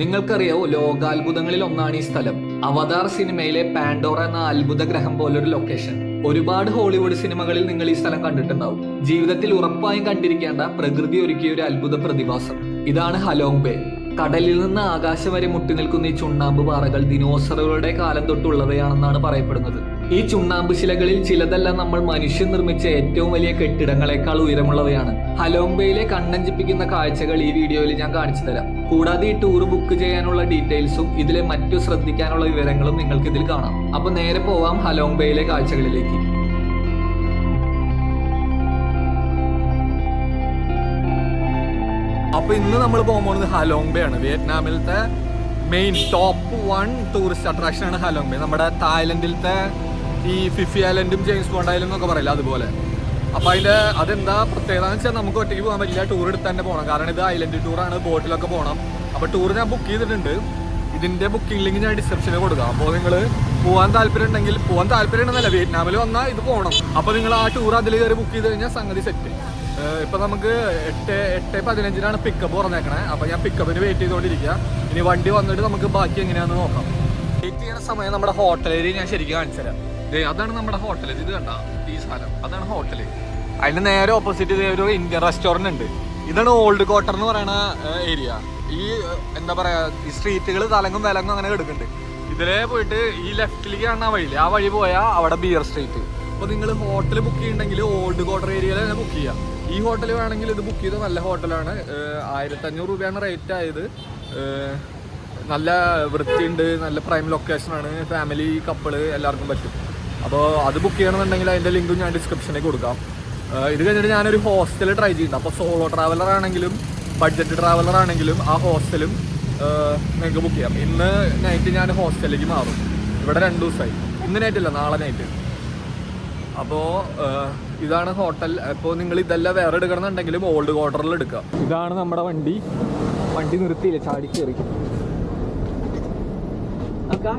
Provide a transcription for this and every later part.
നിങ്ങൾക്കറിയാവോ ലോകാത്ഭുതങ്ങളിൽ ഒന്നാണ് ഈ സ്ഥലം. അവതാർ സിനിമയിലെ പാൻഡോറ എന്ന അത്ഭുത ഗ്രഹം പോലൊരു ലൊക്കേഷൻ ഒരുപാട് ഹോളിവുഡ് സിനിമകളിൽ നിങ്ങൾ ഈ സ്ഥലം കണ്ടിട്ടുണ്ടാവും. ജീവിതത്തിൽ ഉറപ്പായും കണ്ടിരിക്കേണ്ട പ്രകൃതി ഒരുക്കിയ ഒരു അത്ഭുത പ്രതിഭാസം. ഇതാണ് ഹലോങ് ബേ കടലിൽ നിന്ന് ആകാശം വരെ മുട്ടി നിൽക്കുന്ന ഈ ചുണ്ണാമ്പ് പാറകൾ ദിനോസറുകളുടെ കാലം തൊട്ടുള്ളവയാണെന്നാണ് പറയപ്പെടുന്നത്. ഈ ചുണ്ണാമ്പ് ശിലകളിൽ ചിലതെല്ലാം നമ്മൾ മനുഷ്യൻ നിർമ്മിച്ച ഏറ്റവും വലിയ കെട്ടിടങ്ങളെക്കാൾ ഉയരമുള്ളവയാണ്. ഹലോംബയിലെ കണ്ണഞ്ചിപ്പിക്കുന്ന കാഴ്ചകൾ ഈ വീഡിയോയിൽ ഞാൻ കാണിച്ചു തരാം. കൂടാതെ ഈ ടൂർ ബുക്ക് ചെയ്യാനുള്ള ഡീറ്റെയിൽസും ഇതിലെ മറ്റു ശ്രദ്ധിക്കാനുള്ള വിവരങ്ങളും നിങ്ങൾക്ക് ഇതിൽ കാണാം. അപ്പൊ നേരെ പോവാം ഹലോംബയിലെ കാഴ്ചകളിലേക്ക്. അപ്പൊ ഇന്ന് നമ്മൾ പോകാൻ പോകുന്നത് ഹലോംബയാണ്. വിയറ്റ്നാമിലത്തെ main top one tourist attraction ആണ് ഹലോംബെ. നമ്മുടെ തായ്ലൻഡിലത്തെ ഈ ഫിഫി ഐലൻഡും ജെയിംസ് ബോണ്ട് ഐലൻഡും ഒക്കെ പറയില്ല അതുപോലെ? അപ്പൊ അതിന്റെ അതെന്താ പ്രത്യേകത എന്ന് വെച്ചാൽ നമുക്ക് ഒറ്റയ്ക്ക് പോകാൻ പറ്റില്ല. ടൂർ എടുത്ത് തന്നെ പോകണം കാരണം ഇത് ഐലൻഡ് ടൂറാണ് ബോട്ടിലൊക്കെ പോകണം അപ്പോൾ ടൂർ ഞാൻ ബുക്ക് ചെയ്തിട്ടുണ്ട്. ഇതിന്റെ ബുക്കിംഗ് ലിങ്ക് ഞാൻ ഡിസ്ക്രിപ്ഷനിൽ കൊടുക്കാം. അപ്പോൾ നിങ്ങൾ പോകാൻ താല്പര്യം ഉണ്ടെങ്കിൽ പോകാൻ താല്പര്യം ഉണ്ടെന്നല്ല വിയറ്റ്നാമിൽ വന്നാൽ ഇത് പോകണം അപ്പോൾ നിങ്ങൾ ആ ടൂർ അതിൽ കയറി ബുക്ക് ചെയ്ത് കഴിഞ്ഞാൽ സംഗതി സെറ്റ് ഇപ്പൊ നമുക്ക് എട്ട് എട്ട് പതിനഞ്ചിനാണ് പിക്കപ്പ് പറഞ്ഞേക്കണേ. അപ്പോൾ ഞാൻ പിക്കപ്പിന് വെയിറ്റ് ചെയ്തുകൊണ്ടിരിക്കുക ഇനി വണ്ടി വന്നിട്ട് നമുക്ക് ബാക്കി എങ്ങനെയാണെന്ന് നോക്കാം. വെയിറ്റ് ചെയ്യുന്ന സമയം നമ്മുടെ ഹോട്ടലിൽ ഞാൻ ശരിക്കും കാണിച്ചു തരാം അതാണ് നമ്മുടെ ഹോട്ടൽ ഇത് കണ്ട? ഈ സ്ഥലം അതാണ് ഹോട്ടൽ അതിന് നേരെ ഓപ്പോസിറ്റ് ഒരു ഇന്ത്യൻ റെസ്റ്റോറന്റ് ഉണ്ട്. ഇതാണ് ഓൾഡ് ക്വാർട്ടർ എന്ന് പറയുന്ന ഏരിയ ഈ എന്താ പറയാ ഈ സ്ട്രീറ്റുകൾ തലങ്ങും വിലങ്ങും അങ്ങനെ കിടക്കുന്നുണ്ട് ഇതിലേ പോയിട്ട് ഈ ലെഫ്റ്റിലേക്ക് കാണുന്ന ആ വഴിയിൽ ആ വഴി പോയാൽ അവിടെ ബിയർ സ്ട്രീറ്റ് അപ്പോൾ നിങ്ങൾ ഹോട്ടൽ ബുക്ക് ചെയ്യുന്നുണ്ടെങ്കിൽ ഓൾഡ് ക്വാർട്ടർ ഏരിയയിൽ തന്നെ ബുക്ക് ചെയ്യാം. ഈ ഹോട്ടൽ വേണമെങ്കിൽ ഇത് ബുക്ക് ചെയ്ത നല്ല ഹോട്ടലാണ് ആയിരത്തി അഞ്ഞൂറ് രൂപയാണ് റേറ്റ് ആയത്. നല്ല വൃത്തിയുണ്ട് നല്ല പ്രൈം ലൊക്കേഷനാണ് ഫാമിലി കപ്പിൾ എല്ലാവർക്കും പറ്റും. അപ്പോൾ അത് ബുക്ക് ചെയ്യണമെന്നുണ്ടെങ്കിൽ അതിന്റെ ലിങ്കും ഞാൻ ഡിസ്ക്രിപ്ഷനിൽ കൊടുക്കാം. ഇത് കഴിഞ്ഞിട്ട് ഞാനൊരു ഹോസ്റ്റൽ ട്രൈ ചെയ്യുന്നുണ്ട് അപ്പോൾ സോളോ ട്രാവലർ ആണെങ്കിലും ബഡ്ജറ്റ് ട്രാവലർ ആണെങ്കിലും ആ ഹോസ്റ്റലും നിങ്ങൾക്ക് ബുക്ക് ചെയ്യാം. ഇന്ന് നൈറ്റ് ഞാൻ ഹോസ്റ്റലിലേക്ക് മാറും. ഇവിടെ രണ്ട് ദിവസമായി. ഇന്ന് നൈറ്റില്ല നാളെ നൈറ്റ് അപ്പോൾ ഇതാണ് ഹോട്ടൽ അപ്പോൾ നിങ്ങൾ ഇതെല്ലാം വേറെ എടുക്കണമെന്നുണ്ടെങ്കിലും ഓൾഡ് ക്വാർട്ടറിൽ എടുക്കാം ഇതാണ് നമ്മുടെ വണ്ടി. വണ്ടി നിർത്തിയില്ല? ചാടി കയറി ഓക്കെ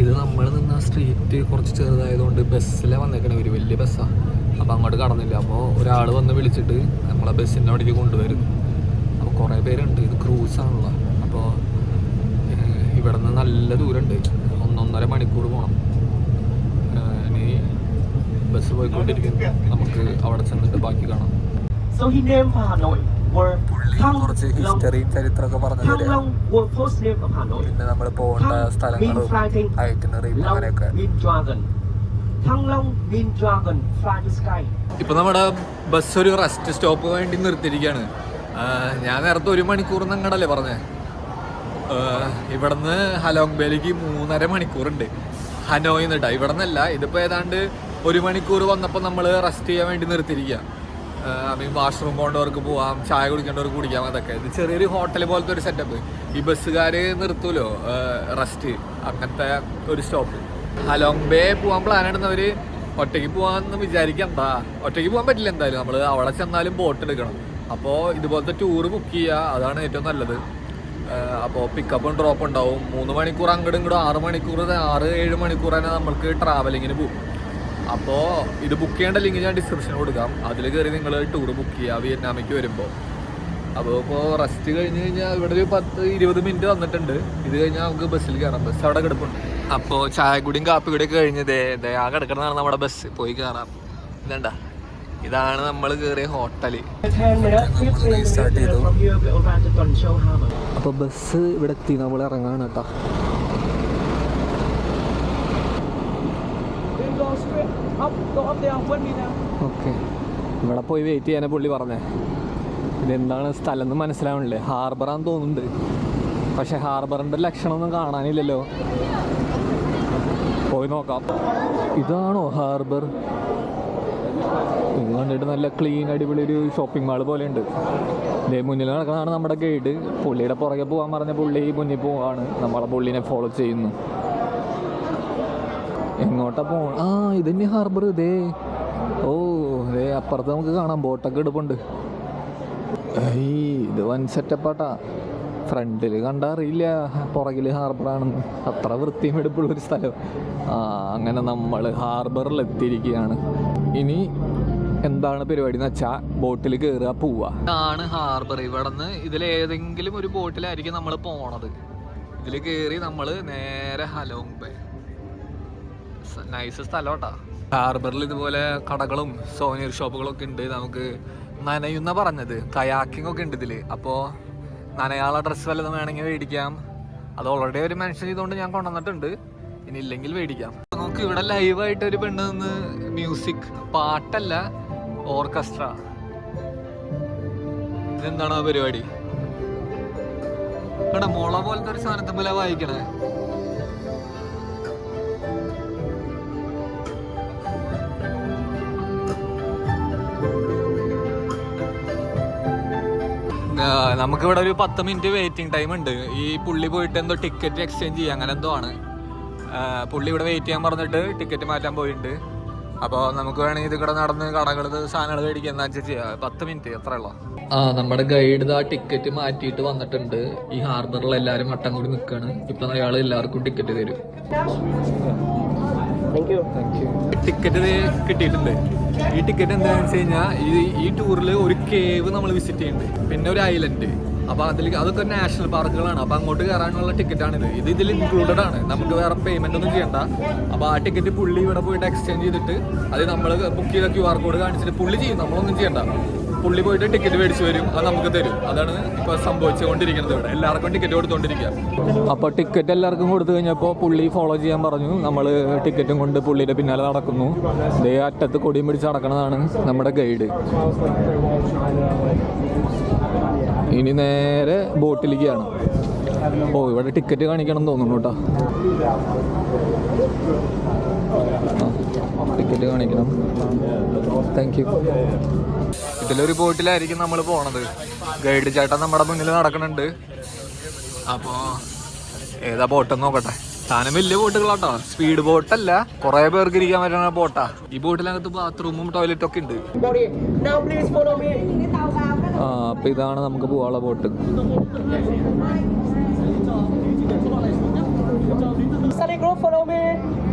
ഇത് നമ്മൾ നിന്ന സ്ട്രീറ്റ് കുറച്ച് ചെറുതായതുകൊണ്ട് ബസ്സിലെ വന്നേക്കണ. ഒരു വലിയ ബസ്സാണ് അപ്പോൾ അങ്ങോട്ട് കടന്നില്ല. അപ്പോൾ ഒരാൾ വന്ന് വിളിച്ചിട്ട് നമ്മളെ ബസ്സിന്റെ അവിടേക്ക് കൊണ്ടുവരും. അപ്പോൾ കുറേ പേരുണ്ട്. ഇത് ക്രൂസാണല്ലോ അപ്പോൾ ഇവിടെ നിന്ന് നല്ല ദൂരമുണ്ട് ഒന്നൊന്നര മണിക്കൂർ പോകണം ഇനി ബസ് പോയിക്കൊണ്ടിരിക്കുന്നു. നമുക്ക് അവിടെ ചെന്നിട്ട് ബാക്കി കാണാം. So he named Hanoi കുറച്ച്. ഹിസ്റ്ററിയും ചരിത്രമൊക്കെ പറഞ്ഞു തരാം. പിന്നെ നമ്മൾ പോകേണ്ട സ്ഥലങ്ങളും flying. ഐറ്റിനറിയും അങ്ങനെയൊക്കെ. ഇപ്പൊ നമ്മുടെ ബസ് ഒരു റെസ്റ്റ് സ്റ്റോപ്പ് വേണ്ടി നിർത്തിയിരിക്കുകയാണ് ഞാൻ നേരത്തെ ഒരു മണിക്കൂർ നിങ്ങടല്ലേ പറഞ്ഞേ ആ, ഇവിടുന്ന് ഹലോങ് ബേലിക്ക് മൂന്നര മണിക്കൂറുണ്ട് ഹനോയിൽ നിന്നിട്ടാ ഇവിടെ നിന്നല്ല ഇതിപ്പോ ഏതാണ്ട് ഒരു മണിക്കൂർ വന്നപ്പോൾ നമ്മൾ റെസ്റ്റ് ചെയ്യാൻ വേണ്ടി നിർത്തിയിരിക്കുക മീൻ വാഷ്റൂം പോകേണ്ടവർക്ക് പോവാം ചായ കുടിക്കേണ്ടവർക്ക് കുടിക്കാം അതൊക്കെ. ഇത് ചെറിയൊരു ഹോട്ടൽ പോലത്തെ ഒരു സെറ്റപ്പ് ഈ ബസ്സുകാർ നിർത്തൂലോ? റെസ്റ്റ് അങ്ങനത്തെ ഒരു സ്റ്റോപ്പ് ഹലോങ് ബേ പോകാൻ പ്ലാൻ ഇടുന്നവർ ഒറ്റയ്ക്ക് പോകാമെന്ന് വിചാരിക്കണ്ട ഒറ്റയ്ക്ക് പോകാൻ പറ്റില്ല എന്തായാലും. നമ്മൾ അവിടെ ചെന്നാലും ബോട്ട് എടുക്കണം. അപ്പോൾ ഇതുപോലത്തെ ടൂർ ബുക്ക് ചെയ്യുക അതാണ് ഏറ്റവും നല്ലത്. അപ്പോൾ പിക്കപ്പും ഡ്രോപ്പ് ഉണ്ടാവും. മൂന്ന് മണിക്കൂർ അങ്ങോട്ടും ഇങ്ങോട്ടും ആറ് മണിക്കൂർ ആറ് ഏഴ് മണിക്കൂർ തന്നെ നമ്മൾക്ക് ട്രാവലിങ്ങിന് പോകും അപ്പോൾ ഇത് ബുക്ക് ചെയ്യേണ്ട ലിങ്ക് ഞാൻ ഡിസ്ക്രിപ്ഷനിൽ കൊടുക്കാം. അതിൽ കയറി നിങ്ങൾ ടൂർ ബുക്ക് ചെയ്യുക വിയറ്റ്നാമിലേക്ക് വരുമ്പോൾ അപ്പോൾ ഇപ്പോൾ റെസ്റ്റ് കഴിഞ്ഞ് കഴിഞ്ഞാൽ ഇവിടെ ഒരു പത്ത് ഇരുപത് മിനിറ്റ് വന്നിട്ടുണ്ട്. ഇത് കഴിഞ്ഞാൽ നമുക്ക് ബസ്സിൽ കയറാം ബസ് അവിടെ കിടപ്പുണ്ട്. അപ്പോൾ ചായക്കുടിയും കാപ്പിക്കുടിയൊക്കെ കഴിഞ്ഞതേ ആ കിടക്കുന്നതാണ് നമ്മുടെ ബസ് പോയി കയറാം ഇതണ്ട. ഇതാണ് നമ്മൾ കയറിയ ഹോട്ടൽ 10 minutes, 15 minutes ചെയ്തു. from here we arrived at Don Show Harbor. അപ്പോൾ ബസ് ഇവിടെ എത്തി. നമ്മൾ ഇറങ്ങാണ് കേട്ടോ. ഓക്കെ ഇവിടെ പോയി വെയിറ്റ് ചെയ്യാനെ പുള്ളി പറഞ്ഞേ. ഇതെന്താണ് സ്ഥലം എന്ന് മനസ്സിലാവണില്ലേ? ഹാർബറാന്ന് തോന്നുന്നുണ്ട്. പക്ഷെ ഹാർബറിന്റെ ലക്ഷണമൊന്നും കാണാനില്ലല്ലോ. പോയി നോക്കാം. ഇതാണോ ഹാർബർ കണ്ടിട്ട് നല്ല ക്ലീൻ അടിപൊളി ഒരു ഷോപ്പിംഗ് മാൾ പോലെ ഉണ്ട് ഇതേ മുന്നിൽ നടക്കുന്നതാണ് നമ്മുടെ ഗൈഡ് പുള്ളിയുടെ പുറകെ പോകാൻ പറഞ്ഞ പുള്ളി മുന്നിൽ പോവാണ്. നമ്മളെ പുള്ളിനെ ഫോളോ ചെയ്യുന്നു. എങ്ങോട്ടാ പോ ആ ഇതന്നെ ഹാർബർ ഇതേ. ഓ ഇതേ അപ്പുറത്ത് നമുക്ക് കാണാം. ബോട്ടൊക്കെ എടുപ്പുണ്ട്. ഇത് വൻ സെറ്റപ്പാട്ടാ ഫ്രണ്ടിൽ കണ്ടാ അറിയില്ല. പുറകിൽ ഹാർബറാണെന്ന് അത്ര വൃത്തിയും എടുപ്പുള്ളൊരു സ്ഥലം. ആ അങ്ങനെ നമ്മൾ ഹാർബറിൽ എത്തിയിരിക്കുകയാണ്. ഇനി എന്താണ് പരിപാടി എന്ന് വെച്ചാൽ ബോട്ടിൽ കയറുക പോവുക. ഇതാണ് ഹാർബർ ഇവിടെ നിന്ന് ഇതിൽ ഏതെങ്കിലും ഒരു ബോട്ടിലായിരിക്കും നമ്മൾ പോണത്. ഇതിൽ കയറി നമ്മൾ നേരെ ഹലോങ് ബേ നൈസ് സ്ഥലമാട്ടാ ഹാർബറിൽ ഇതുപോലെ കടകളും സോനിയർ ഷോപ്പുകളും ഒക്കെ ഉണ്ട്. നമുക്ക് നനയുന്ന പറഞ്ഞത് കയാക്കിംഗ് ഒക്കെ ഉണ്ട് ഇതിൽ. അപ്പോൾ നനയാള ഡ്രസ്സ് വല്ലതും വേണമെങ്കിൽ മേടിക്കാം. അത് ഓൾറെഡി ഒരു മെൻഷൻ ചെയ്തുകൊണ്ട് ഞാൻ കൊണ്ടുവന്നിട്ടുണ്ട്. ഇനി ഇല്ലെങ്കിൽ മേടിക്കാം. നമുക്ക് ഇവിടെ ലൈവായിട്ട് ഒരു പെണ്ണ് നിന്ന് മ്യൂസിക് പാട്ടല്ല ഓർക്കസ്ട്ര ഇതെന്താണ് ആ പരിപാടി? ഇവിടെ മുള പോലത്തെ ഒരു സാധനത്തിൽ വായിക്കണേ. നമുക്കിവിടെ ഒരു പത്ത് മിനിറ്റ് വെയിറ്റിംഗ് ടൈം ഉണ്ട്. ഈ പുള്ളി പോയിട്ട് എന്തോ ടിക്കറ്റ് എക്സ്ചേഞ്ച് ചെയ്യാം അങ്ങനെ എന്തോ ആണ്. പുള്ളി ഇവിടെ വെയിറ്റ് ചെയ്യാൻ പറഞ്ഞിട്ട് ടിക്കറ്റ് മാറ്റാൻ പോയിട്ടുണ്ട് അപ്പോൾ നമുക്ക് വേണമെങ്കിൽ ഇത് ഇവിടെ നടന്ന് കടകൾ സാധനങ്ങൾ മേടിക്കുക എന്താ വെച്ചാൽ ചെയ്യാം? പത്ത് മിനിറ്റ് എത്ര ഉള്ളു. ആ നമ്മുടെ ഗൈഡ് ആ ടിക്കറ്റ് മാറ്റിയിട്ട് വന്നിട്ടുണ്ട്. ഈ ഹാർബറിൽ എല്ലാവരും വട്ടം കൂടി നിൽക്കുകയാണ് ഇപ്പം അയാൾ എല്ലാവർക്കും ടിക്കറ്റ് തരും. ടിക്കറ്റ് കിട്ടിയിട്ടുണ്ട്. ഈ ടിക്കറ്റ് എന്താണെന്ന് വെച്ച് കഴിഞ്ഞാൽ ഈ ഈ ടൂറിൽ ഒരു കേവ് നമ്മൾ വിസിറ്റ് ചെയ്യുന്നുണ്ട് പിന്നെ ഒരു ഐലൻഡ് അപ്പൊ അതിൽ അതൊക്കെ നാഷണൽ പാർക്കുകളാണ് അപ്പൊ അങ്ങോട്ട് കയറാനുള്ള ടിക്കറ്റാണിത് ഇത് ഇതിൽ ഇൻക്ലൂഡഡ് ആണ്. നമുക്ക് വേറെ പേയ്മെന്റ് ഒന്നും ചെയ്യണ്ട. അപ്പൊ ആ ടിക്കറ്റ് പുള്ളി ഇവിടെ പോയിട്ട് എക്സ്ചേഞ്ച് ചെയ്തിട്ട് അത് നമ്മൾ ബുക്ക് ചെയ്ത ക്യു ആർ കോഡ് കാണിച്ചിട്ട് പുള്ളി ചെയ്യും. നമ്മളൊന്നും ചെയ്യണ്ട. പുള്ളി പോയിട്ട് ടിക്കറ്റ് മേടിച്ച് വരും. അത് നമുക്ക് തരും. അതാണ് ഇപ്പൊ സംഭവിച്ചുകൊണ്ടിരിക്കുന്നത് ഇവിടെ. എല്ലാവർക്കും ടിക്കറ്റ് കൊടുത്തോണ്ടിരിക്കുക അപ്പൊ ടിക്കറ്റ് എല്ലാവർക്കും കൊടുത്തു കഴിഞ്ഞപ്പോ പുള്ളി ഫോളോ ചെയ്യാൻ പറഞ്ഞു. നമ്മൾ ടിക്കറ്റും കൊണ്ട് പുള്ളിയുടെ പിന്നാലെ നടക്കുന്നു. ദേ അറ്റത്ത് കൊടിയും പിടിച്ച് നടക്കുന്നതാണ് നമ്മുടെ ഗൈഡ് ഇനി നേരെ ബോട്ടിലേക്കാണ്. ഓ ഇവിടെ ടിക്കറ്റ് കാണിക്കണം തോന്നുന്നു കേട്ടോ ടിക്കറ്റ് കാണിക്കണം. താങ്ക് യു ഇതിലൊരു ബോട്ടിലായിരിക്കും നമ്മൾ പോണത്. ഗൈഡ് ചേട്ടൻ നമ്മുടെ മുന്നിൽ നടക്കുന്നുണ്ട് അപ്പോ ഏതാ ബോട്ട് നോക്കട്ടെ. സാധനം വലിയ ബോട്ടുകളാട്ടോ. സ്പീഡ് ബോട്ടല്ല കുറെ പേർക്ക് ഇരിക്കാൻ പറ്റുന്ന ബോട്ടാ. ഈ ബോട്ടിനകത്ത് ബാത്റൂമും ടോയ്ലറ്റും ഒക്കെ ഉണ്ട്. ആ അപ്പൊ ഇതാണ് നമുക്ക് പോവാനുള്ള ബോട്ട്. Me.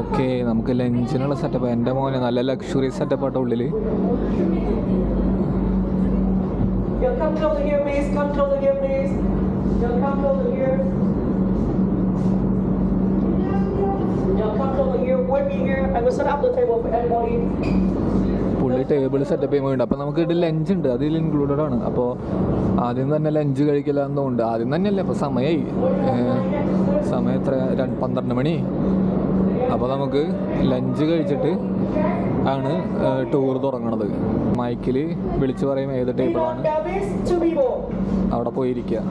ഓക്കെ നമുക്ക് ലഞ്ചിനുള്ള സെറ്റപ്പ് എൻ്റെ മോനെ നല്ല ലക്ഷറി സെറ്റപ്പ് ആട്ടോ ഉള്ളില് You come closer here, please. Come closer here, please. You come closer here. You come closer here. With me here. I will set up the table for everybody. പുള്ളി table setup ചെയ്യുമ്പോൾ അപ്പോൾ നമുക്ക് ഇവിടെ lunch ഉണ്ട്. അതിൽ included ആണ്. അപ്പോൾ ആദ്യം തന്നെ ലഞ്ച് കഴിക്കില്ലാന്നുണ്ട് ആദ്യം തന്നെയല്ലേ? അപ്പോൾ സമയമായി സമയം എത്ര? രണ്ട് പന്ത്രണ്ട് മണി. അപ്പോൾ നമുക്ക് ലഞ്ച് കഴിച്ചിട്ട് ആണ് ടൂർ തുടങ്ങണത്. മൈക്കിൽ വിളിച്ചു പറയും ഏത് ടേബിളാണ്. അവിടെ പോയിരിക്കുക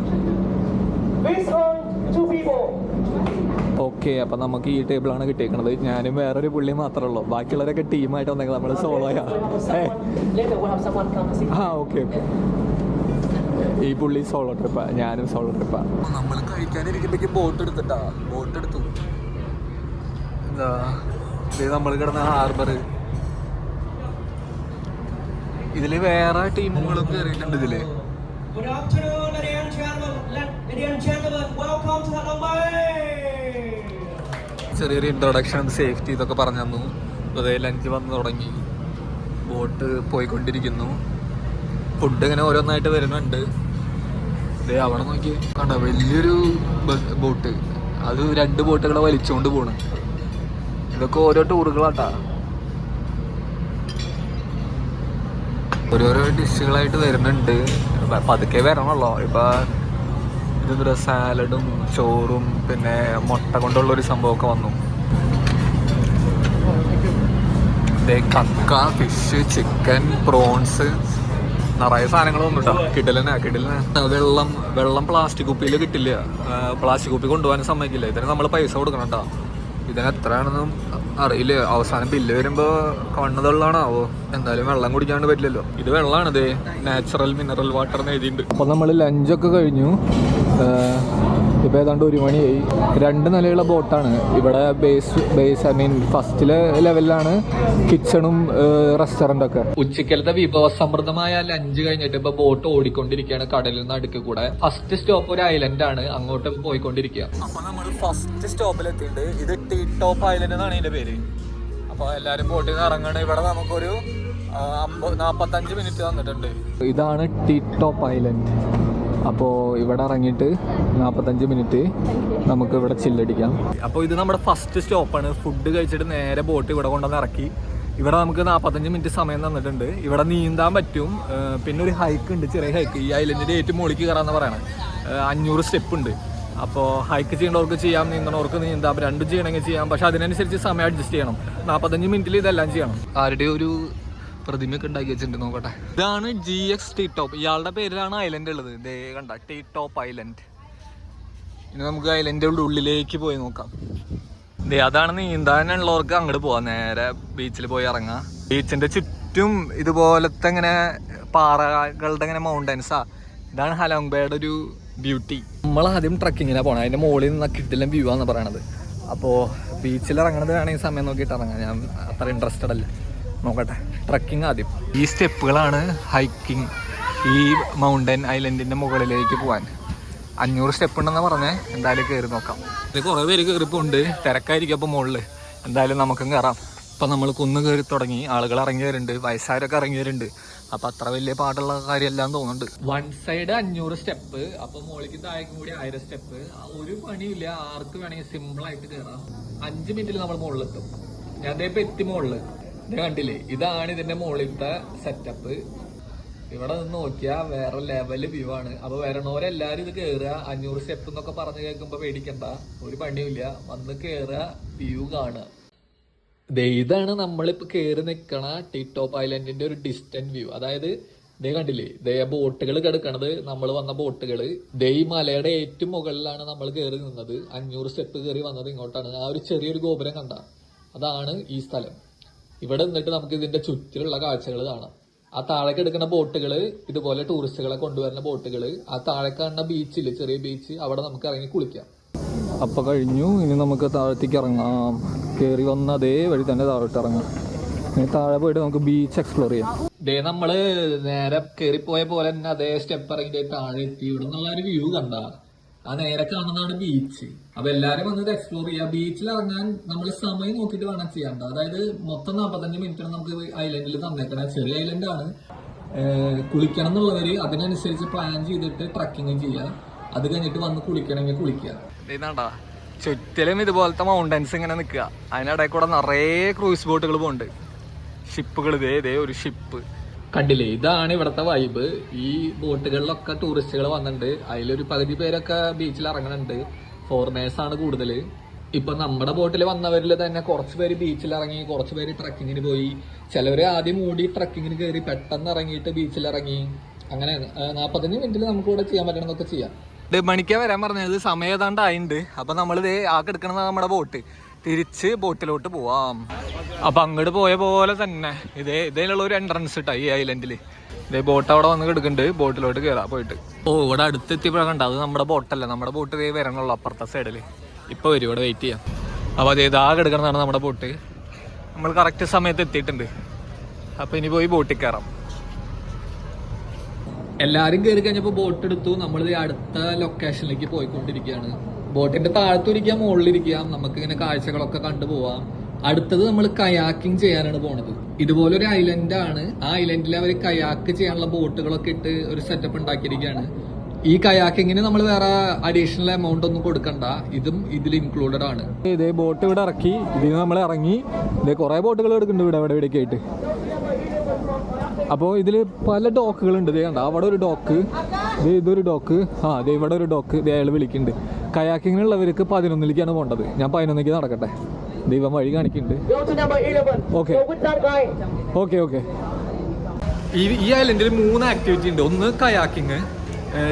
ഓക്കെ അപ്പം നമുക്ക് ഈ ടേബിളാണ് കിട്ടിയേക്കുന്നത് ഞാനും വേറൊരു പുള്ളി മാത്രമേ ഉള്ളൂ ബാക്കിയുള്ളവരൊക്കെ ടീമായിട്ട് വന്നേക്കാം നമ്മൾ സോളോയാണ്. ആ ഓക്കെ ഓക്കെ. ഈ പുള്ളി സോളോ ട്രിപ്പാ ഞാനും സോളോ ട്രിപ്പാ നമ്മൾ കഴിക്കാനിരിക്കുമ്പോഴേക്കും ബോട്ട് എടുത്തിട്ടാ. ബോട്ട് എടുത്തു. എന്താ? നമ്മൾ കിടന്ന ഹാർബർ ഇതിൽ വേറെ ടീമുകളും കയറിയിട്ടുണ്ട് ഇതിൽ. Good afternoon, ladies and gentlemen. Ladies and gentlemen, welcome to the Bay. ചെറിയൊരു ഇൻട്രൊഡക്ഷൻ സേഫ്റ്റി ഇതൊക്കെ പറഞ്ഞു തന്നു. അതേ ലഞ്ച് വന്ന് തുടങ്ങി. ബോട്ട് പോയിക്കൊണ്ടിരിക്കുന്നു. ഫുഡ് ഇങ്ങനെ ഓരോന്നായിട്ട് വരുന്നുണ്ട്. ദേ അവിടെ നോക്കി കണ്ട വലിയൊരു ബോട്ട് അത് രണ്ട് ബോട്ടുകളെ വലിച്ചുകൊണ്ട് പോണ്. ഇതൊക്കെ ഓരോ ടൂറുകളാട്ടാ. ഓരോരോ ഡിഷുകളായിട്ട് വരുന്നുണ്ട്. പതുക്കെ വരണമല്ലോ ഇപ്പൊ ഇതെന്താ സാലഡും ചോറും പിന്നെ മുട്ട കൊണ്ടുള്ള ഒരു സംഭവമൊക്കെ വന്നു. കക്ക ഫിഷ് ചിക്കൻ പ്രോൺസ് നിറയെ സാധനങ്ങൾ വന്നുട്ടോ കിടലനാ കിടലന. വെള്ളം വെള്ളം പ്ലാസ്റ്റിക് കുപ്പിയിൽ കിട്ടില്ല. പ്ലാസ്റ്റിക് കുപ്പി കൊണ്ടുപോകാൻ സമ്മതിക്കില്ല. ഇതിന് നമ്മൾ പൈസ കൊടുക്കണം കേട്ടോ ഇതിന് എത്രയാണെന്നും അറിയില്ല. അവസാനം ബില്ല് വരുമ്പോൾ കണ്ണ് വെള്ളമാണാവോ എന്തായാലും വെള്ളം കുടിക്കാണ്ട് പറ്റില്ലല്ലോ. ഇത് വെള്ളമാണ് ഇത് നാച്ചുറൽ മിനറൽ വാട്ടർ എന്ന് എഴുതിയിട്ടുണ്ട്. അപ്പോൾ നമ്മൾ ലഞ്ചൊക്കെ കഴിഞ്ഞു. ഇപ്പോൾ ഏതാണ്ട് ഒരു മണിയായി. രണ്ട് നിലയുള്ള ബോട്ടാണ്. ഇവിടെ ബേസ് ബേസ് ഐ മീൻ ഫസ്റ്റിലെ ലെവലിലാണ് കിച്ചണും റെസ്റ്റോറന്റ് ഒക്കെ. ഉച്ചക്കലത്തെ വിഭവ സമൃദ്ധമായ ലഞ്ച് കഴിഞ്ഞിട്ട് ഇപ്പോൾ ബോട്ട് ഓടിക്കൊണ്ടിരിക്കുകയാണ് കടലിൽ നിന്ന് അടുക്ക് കൂടെ. ഫസ്റ്റ് സ്റ്റോപ്പ് ഒരു ഐലൻഡ് ആണ്. അങ്ങോട്ട് പോയിക്കൊണ്ടിരിക്കുക. അപ്പൊ നമ്മൾ ഫസ്റ്റ് സ്റ്റോപ്പിൽ എത്തിയിട്ടുണ്ട്. ഇത് ടീ ടോപ്പ് ഐലൻഡ് എന്നാണ് ഇതിന്റെ പേര്. അപ്പോൾ എല്ലാവരും ബോട്ടിൽ നിന്ന് ഇറങ്ങണം. ഇവിടെ നമുക്കൊരു നാൽപ്പത്തഞ്ച് മിനിറ്റ് തന്നിട്ടുണ്ട്. ഇതാണ് ടി ടോപ്പ് ഐലൻഡ് അപ്പോൾ ഇവിടെ ഇറങ്ങിയിട്ട് നാൽപ്പത്തഞ്ച് മിനിറ്റ് നമുക്ക് ഇവിടെ ചില്ലടിക്കാം അപ്പോൾ ഇത് നമ്മുടെ ഫസ്റ്റ് സ്റ്റോപ്പാണ് ഫുഡ് കഴിച്ചിട്ട് നേരെ ബോട്ട് ഇവിടെ കൊണ്ടുവന്ന് ഇറക്കി. ഇവിടെ നമുക്ക് നാൽപ്പത്തഞ്ച് മിനിറ്റ് സമയം തന്നിട്ടുണ്ട്. ഇവിടെ നീന്താൻ പറ്റും. പിന്നെ ഒരു ഹൈക്ക് ഉണ്ട് ചെറിയ ഹൈക്ക് ഈ ഐലൻഡിന്റെ ഏറ്റവും മുകളിലേക്ക് കയറാന്ന് പറയണം. അഞ്ഞൂറ് സ്റ്റെപ്പ് ഉണ്ട്. അപ്പോൾ ഹൈക്ക് ചെയ്യേണ്ടവർക്ക് ചെയ്യാം നീന്തണവർക്ക് നീന്താം. രണ്ടും ചെയ്യണമെങ്കിൽ ചെയ്യാം. പക്ഷെ അതിനനുസരിച്ച് സമയം അഡ്ജസ്റ്റ് ചെയ്യണം. നാൽപ്പത്തഞ്ച് മിനിറ്റിൽ ഇതെല്ലാം ചെയ്യണം. ആരുടെ ഒരു പ്രതിമയൊക്കെ ഉണ്ടാക്കി വെച്ചിട്ടുണ്ട് നോക്കട്ടെ. ഇതാണ് ജി എക്സ് ടി ടോപ്പ് ഇയാളുടെ പേരിലാണ് ഐലൻഡ് ഉള്ളത്. ദേ കണ്ട ടി ടോപ്പ് ഐലൻഡ് ഇനി നമുക്ക് ഐലൻഡിന്റെ ഉള്ളിലേക്ക് പോയി നോക്കാം. ദേ അതാണ് നീന്താനുള്ളവർക്ക് അങ്ങോട്ട് പോവാം. നേരെ ബീച്ചിൽ പോയി ഇറങ്ങാം. ബീച്ചിന്റെ ചുറ്റും ഇതുപോലത്തെ ഇങ്ങനെ പാറകളുടെ ഇങ്ങനെ മൗണ്ടൻസാ ഇതാണ് ഹലോങ് ബേയുടെ ഒരു ബ്യൂട്ടി നമ്മൾ ആദ്യം ട്രക്കിങ്ങിനെ പോണം. അതിന്റെ മുകളിൽ നിന്ന് കിട്ടില്ല വ്യൂ ആണെന്ന് പറയണത്. അപ്പോ ബീച്ചിൽ ഇറങ്ങണത് വേണമെങ്കിൽ സമയം നോക്കിയിട്ട് ഇറങ്ങാം. ഞാൻ അത്ര ഇൻട്രസ്റ്റഡ് അല്ല. നോക്കട്ടെ. ട്രക്കിംഗ് ആദ്യം. ഈ സ്റ്റെപ്പുകളാണ് ഹൈക്കിംഗ് ഈ മൗണ്ടൻ ഐലൻഡിന്റെ മുകളിലേക്ക് പോകാൻ അഞ്ഞൂറ് സ്റ്റെപ്പ് ഉണ്ടെന്ന് പറഞ്ഞേ. എന്തായാലും കയറി നോക്കാം. ഇത് കുറേ പേര് കയറിപ്പോണ്ട് തിരക്കായിരിക്കും അപ്പോൾ മുകളിൽ എന്തായാലും നമുക്കും കയറാം ഇപ്പം നമ്മൾ കുന്ന് കയറി തുടങ്ങി. ആളുകൾ ഇറങ്ങി ഇറങ്ങിയവരുണ്ട് വയസ്സാരൊക്കെ ഇറങ്ങിയവരുണ്ട് അപ്പം അത്ര വലിയ പാടുള്ള കാര്യമല്ല എന്ന് തോന്നുന്നുണ്ട്. വൺ സൈഡ് അഞ്ഞൂറ് സ്റ്റെപ്പ് അപ്പം മുകളിലേക്ക് താഴേക്കും കൂടി ആയിരം സ്റ്റെപ്പ് ഒരു പണിയില്ല ആർക്ക് വേണമെങ്കിൽ സിമ്പിൾ ആയിട്ട് കയറാം അഞ്ച് മിനിറ്റിൽ നമ്മൾ മുകളിലെത്തും ഞാൻ ദേ ഇപ്പം എത്തി മുകളിൽ ഇത് കണ്ടില്ലേ? ഇതാണ് ഇതിന്റെ മുകളിലത്തെ സെറ്റപ്പ് ഇവിടെ നിന്ന് നോക്കിയാ വേറെ ലെവൽ വ്യൂ ആണ്. അപ്പൊ വരണവരെല്ലാരും ഇത് കേറുക അഞ്ഞൂറ് സ്റ്റെപ്പ് എന്നൊക്കെ പറഞ്ഞു കേൾക്കുമ്പോ പേടിക്കണ്ട. ഒരു പണിയുമില്ല. വന്ന് കേറുക വ്യൂ കാണുക. ദേ ഇതാണ് നമ്മളിപ്പോ കേറി നിക്കണ ടി ടോപ്പ് ഐലൻഡിന്റെ ഒരു ഡിസ്റ്റന്റ് വ്യൂ അതായത് ദേ കണ്ടില്ലേ? ദേ ബോട്ടുകൾ കിടക്കണത് നമ്മൾ വന്ന ബോട്ടുകൾ ദേ ഈ മലയുടെ ഏറ്റവും മുകളിലാണ് നമ്മൾ കയറി നിന്നത്. അഞ്ഞൂറ് സ്റ്റെപ്പ് കയറി വന്നത് ഇങ്ങോട്ടാണ്. ആ ഒരു ചെറിയൊരു ഗോപുരം കണ്ട. അതാണ് ഈ സ്ഥലം. ഇവിടെ നിന്നിട്ട് നമുക്ക് ഇതിന്റെ ചുറ്റിലുള്ള കാഴ്ചകൾ കാണാം. ആ താഴേക്ക് എടുക്കുന്ന ബോട്ടുകൾ ഇതുപോലെ ടൂറിസ്റ്റുകളെ കൊണ്ടുവരുന്ന ബോട്ടുകൾ ആ താഴെ കാണുന്ന ബീച്ചിൽ ചെറിയ ബീച്ച് അവിടെ നമുക്ക് ഇറങ്ങി കുളിക്കാം. അപ്പൊ കഴിഞ്ഞു. ഇനി നമുക്ക് താഴത്തേക്ക് ഇറങ്ങാം. കയറി വന്ന അതേ വഴി തന്നെ താഴോട്ട് ഇറങ്ങാം. ഇനി താഴെ പോയിട്ട് നമുക്ക് ബീച്ച് എക്സ്പ്ലോർ ചെയ്യാം. ദേ നമ്മൾ നേരെ കയറിപ്പോയ പോലെ തന്നെ അതേ സ്റ്റെപ്പ് ഇറങ്ങി താഴെ എത്തി. ഇവിടെ നിന്നുള്ള ഒരു വ്യൂ കണ്ട. ആ നേരെ കാണുന്നതാണ് ബീച്ച് അപ്പൊ എല്ലാരും വന്നത് എക്സ്പ്ലോർ ചെയ്യാം. ബീച്ചിൽ ഇറങ്ങാൻ നമ്മൾ സമയം നോക്കിയിട്ട് വേണം ചെയ്യേണ്ടത് അതായത് മൊത്തം നാൽപ്പത്തഞ്ച് മിനിറ്റ് നമുക്ക് ഐലൻഡിൽ തന്നേക്കണം ചെറിയ ഐലൻഡ് ആണ്. കുളിക്കണം എന്നുള്ളവര് അതിനനുസരിച്ച് പ്ലാൻ ചെയ്തിട്ട് ട്രക്കിങ് ചെയ്യുക അത് കഴിഞ്ഞിട്ട് വന്ന് കുളിക്കണമെങ്കിൽ കുളിക്കുക. ചുറ്റിലും ഇതുപോലത്തെ മൗണ്ടൻസ് ഇങ്ങനെ നിൽക്കുക. അതിനിടയിൽ കൂടെ നിറയെ ക്രൂയിസ് ബോട്ടുകൾ പോകുന്നുണ്ട് ഷിപ്പുകൾ ഇതേ ഇതേ ഒരു ഷിപ്പ് കണ്ടില്ലേ? ഇതാണ് ഇവിടുത്തെ വൈബ് ഈ ബോട്ടുകളിലൊക്കെ ടൂറിസ്റ്റുകൾ വന്നിട്ടുണ്ട്. അതിലൊരു പകുതി പേരൊക്കെ ബീച്ചിൽ ഇറങ്ങുന്നുണ്ട് ഫോറിനേഴ്സ് ആണ് കൂടുതൽ ഇപ്പൊ നമ്മുടെ ബോട്ടിൽ വന്നവരിൽ തന്നെ കുറച്ച് പേര് ബീച്ചിൽ ഇറങ്ങി കുറച്ച് പേര് ട്രക്കിങ്ങിന് പോയി. ചിലവര് ആദ്യം മൂടി ട്രക്കിങ്ങിന് കയറി പെട്ടെന്ന് ഇറങ്ങിയിട്ട് ബീച്ചിൽ ഇറങ്ങി. അങ്ങനെ നാൽപ്പത്തഞ്ച് മിനിറ്റിൽ നമുക്ക് ഇവിടെ ചെയ്യാൻ പറ്റണമെന്നൊക്കെ ചെയ്യാം. മണിക്കാ വരാൻ പറഞ്ഞത് സമയം ഏതാണ്ട് ആയിണ്ട്. അപ്പൊ നമ്മൾ ഇതേ ആ നമ്മുടെ ബോട്ട്. തിരിച്ച് ബോട്ടിലോട്ട് പോവാം. അപ്പൊ അങ്ങോട്ട് പോയ പോലെ തന്നെ. ഇതേ ഇതിലുള്ള ഒരു എൻട്രൻസ് ഇട്ടാ ഈ ഐലൻഡിൽ ഇതേ ബോട്ട് അവിടെ വന്ന് കിടക്കുന്നുണ്ട് ബോട്ടിലോട്ട് കയറാം പോയിട്ട്. ഓ ഇവിടെ അടുത്തെത്തിയപ്പോഴാണ് കണ്ടത്. അത് നമ്മുടെ ബോട്ടല്ല നമ്മുടെ ബോട്ട് ഇതേ വരണുള്ളൂ അപ്പുറത്തെ സൈഡിൽ ഇപ്പൊ വരും. ഇവിടെ വെയിറ്റ് ചെയ്യാം. അപ്പൊ അതേ ഇതാ കിടക്കണതാണ് നമ്മുടെ ബോട്ട് നമ്മൾ കറക്റ്റ് സമയത്ത് എത്തിയിട്ടുണ്ട്. അപ്പൊ ഇനി പോയി ബോട്ടിൽ കയറാം എല്ലാരും കയറി കഴിഞ്ഞപ്പോ ബോട്ട് എടുത്തു. നമ്മൾ അടുത്ത ലൊക്കേഷനിലേക്ക് പോയിക്കൊണ്ടിരിക്കുകയാണ്. ബോട്ടിന്റെ താഴത്തിരിക്കാം മുകളിലിരിക്കാം നമുക്ക് ഇങ്ങനെ കാഴ്ചകളൊക്കെ കണ്ടുപോവാം അടുത്തത് നമ്മൾ കയാക്കിംഗ് ചെയ്യാനാണ് പോണത്. ഇതുപോലെ ഒരു ഐലൻഡ് ആണ് ആ ഐലൻഡിൽ അവർ കയാക്ക് ചെയ്യാനുള്ള ബോട്ടുകളൊക്കെ ഇട്ട് ഒരു സെറ്റപ്പ് ഉണ്ടാക്കിയിരിക്കുകയാണ് ഈ കയാക്കിങ്ങിന് നമ്മൾ വേറെ അഡീഷണൽ എമൗണ്ട് ഒന്നും കൊടുക്കണ്ട. ഇതും ഇതിൽ ഇൻക്ലൂഡഡ് ആണ്. ഇതേ ബോട്ട് ഇവിടെ ഇറക്കി. ഇതിൽ നമ്മൾ ഇറങ്ങി. ഇതേ കുറെ ബോട്ടുകൾ എടുക്കുന്നുണ്ട് ഇവിടെ ഇവിടെ ഇവിടെയൊക്കെ ആയിട്ട്. അപ്പോൾ ഇതിൽ പല ഡോക്കുകളുണ്ട്. ഇതേ കണ്ട? അവിടെ ഒരു ഡോക്ക്. ദേ ഇതൊരു ഡോക്ക്. ആ ദേ ഇവിടെ ഒരു ഡോക്ക്. ദേ അയാൾ വിളിക്കുന്നുണ്ട്. കയാക്കിങ്ങിനുള്ളവർക്ക് പതിനൊന്നിലേക്കാണ് പോകേണ്ടത് ഞാൻ പതിനൊന്നിലേക്ക് നടക്കട്ടെ. ദൈവം വഴി കാണിക്കുന്നുണ്ട്. Okay to 11. Okay. Go with that guy. Okay okay ഈ ഈ ഐലൻഡിൽ മൂന്ന് ആക്ടിവിറ്റി ഉണ്ട്. ഒന്ന് കയാക്കിങ്